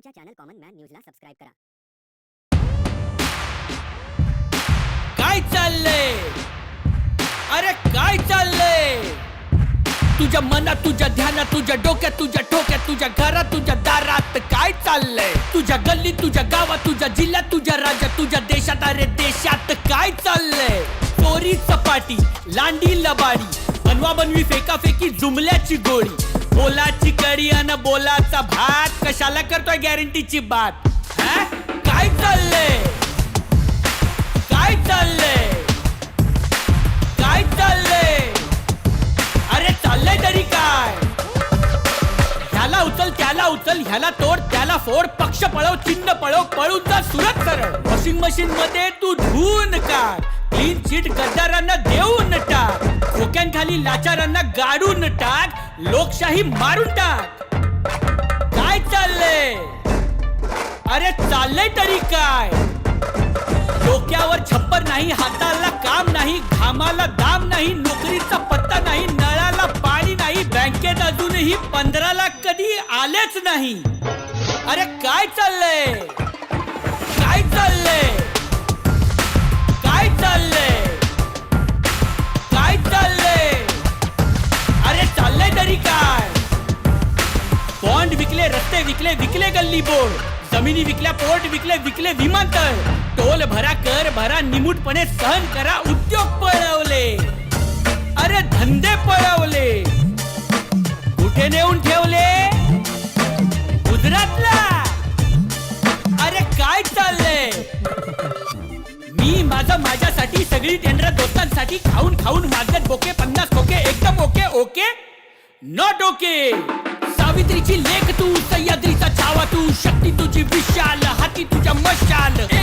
आमच्या channel common man न्यूजला subscribe करा. काय चाललंय? अरे काय चाललंय? तुझ्या मनात तुझ्या ध्यानात तुझ्या डोक्यात तुझ्या ठोक्यात तुझ्या घरात तुझ्या दारात काय चाललंय? तुझ्या गल्लीत तुझ्या गावात तुझ्या जिल्ह्यात तुझ्या राज्यात तुझ्या देशात अरे देशात काय चाललंय? चोरी चपाटी लांडी लबाडी बनवा बनवी फेकाफेकी जुमल्याची गोळी बोलाची कडी अन बोलाचा भात. कशाला करतोय गॅरंटीची बात? काय चाललंय? काय चाललंय? काय चाललंय? अरे चाललंय तरी काय? ह्याला उचल त्याला उचल ह्याला तोड त्याला फोड. पक्ष पळव चिन्ह पळव पळून जा सुरत सरळ. वॉशिंग मशीन मध्ये तू धुवून काढ क्लीन चिट गद्दारांना देऊन टाक. खोक्यांखाली लाचारांना गाडून टाक. लोकशाही मारून टाक. काय चाललंय? अरे चाललंय तरी काय? डोक्यावर छप्पर नाही हाताला काम नाही घामाला दाम नाही नोकरीचा पत्ता नाही नळाला पाणी नाही बँकेत अजूनही पंधरा लाख कधी आलेच नाही. अरे काय चाललंय? बॉन्ड विकले रस्ते विकले विकले गल्ली बोर्ड. जमिनी विकल्या पोर्ट विकले विकले विमानतळ. टोल भरा कर भरा निमूटपणे सहन करा उद्योग पळवले. अरे धंदे पळवले. कुठे नेऊन ठेवले? गुजरातला. अरे काय चाललंय? मी माझं माझ्यासाठी सगळी टेंडर दोस्तांसाठी खाऊन खाऊन मागत बोके पन्नास खोके एकदम ओके ओके? नॉट ओके सावित्रीची लेख तू सह्याद्रीचा छावा तू शक्ती तुझी विशाल हाती तुझ्या मशाल.